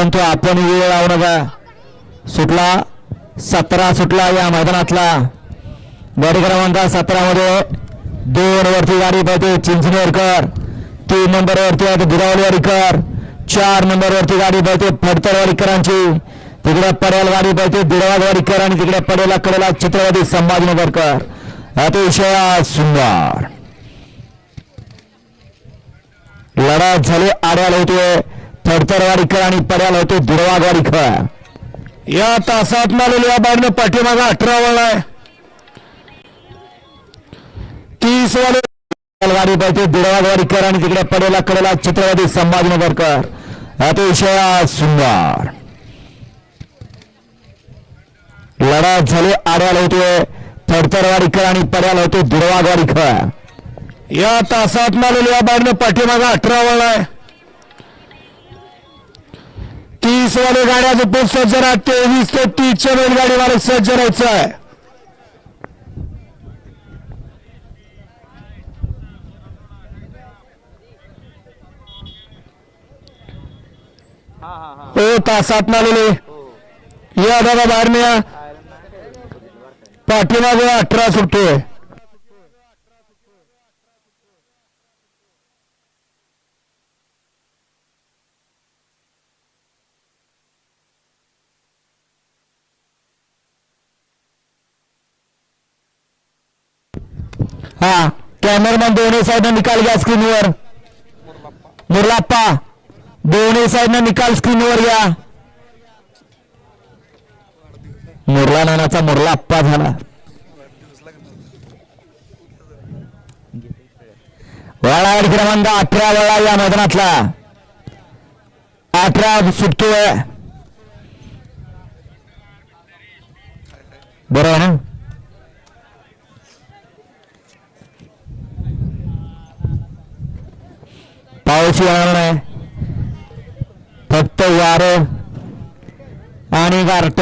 परंतु आपण वेळ लावू नका. सुटला सतरा सुटला या मैदानातला. गाडी क्रमांक सतरामध्ये दोन वरती गाडी पाहिजे चिंचणेरकर. तीन नंबर वरती आहे बिरावलीवाडीकर चार नंबर वरती गाडी पाहिजे फडतरवाडीकरांची तिकडे पडेल गाडी पाहिजे बिडवाडवाडीकर आणि तिकडे पडेला कडेला छत्रपती संभाजीनगरकर. अतिशय सुंदर. लढा झाली आड्याला होतोय फडतरवाडीकर आणि पड्याला होते दुर्वागवाडीकर या तासात मालेल्या बाडनं पाठीमागा अठरा वळला आहे. तीस वाले गाडी पाहिजे दुर्वागवाडीकर आणि तिकडे पडेला कडेला छत्रपती संभाजीनगरकर. अतिशय सुंदर. लढत झाली आड्याला होते फडतरवाडीकर आणि पड्याला होते दुर्वागवाडीकर या तासात मालेल्या बाडनं पाठीमागा अठरा वळला आहे. वाले गाड्याचं पण सज्ज राहत तेवीस ते तीसच्या बैलगाडी वाले सज्ज राहायचं आहे हो, ओ तासात मालेले या दादा बाहेर न्या पाठीमागे अठरा सुटतोय. हा कॅमेरामॅन दोन्ही साईडनं निकाल घ्या स्क्रीनवर मुरलाप्पा दोन्ही साईडनं निकाल स्क्रीनवर घ्या. मुरला नानाचा मुरलाप्पा झाला. वाळावाडी क्रमांक अठरा वेळा या मैदानातला. अठरा सुटतोय. बरोबर ना? പൗശിയാണ് പത്ത് ആറ് ആണ് കറക്റ്റ്